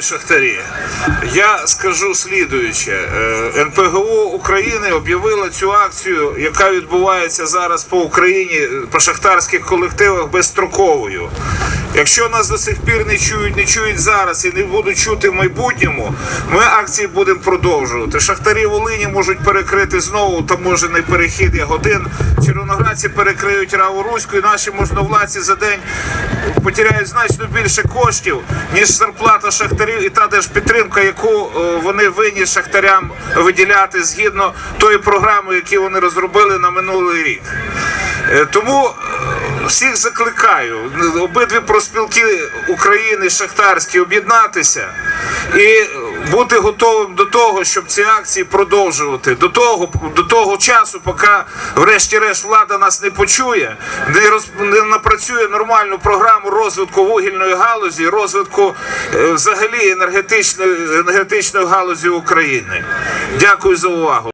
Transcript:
Шахтарі, я скажу слідуюче. НПГО України об'явила цю акцію, яка відбувається зараз по Україні е, по шахтарських колективах безстроковою. Якщо нас до сих пір не чують, не чують зараз і не будуть чути в майбутньому, ми акції будемо продовжувати. Шахтарі Волині можуть перекрити знову таможений перехід Ягодин. Червоноградці перекриють Раву Руську, і наші можновладці за день потеряють значно більше коштів, ніж зарплата шахтарів і та держпідтримка, яку е, вони винні шахтарям виділяти згідно тої програми, яку вони розробили на минулий рік. Е, Тому всіх закликаю обидві проспілки України шахтарські об'єднатися і бути готовим до того, щоб ці акції продовжувати до того, до того часу, поки врешті-решт влада нас не почує, не роз не напрацює нормальну програму розвитку вугільної галузі, розвитку е, взагалі енергетичної енергетичної галузі України. Дякую за увагу.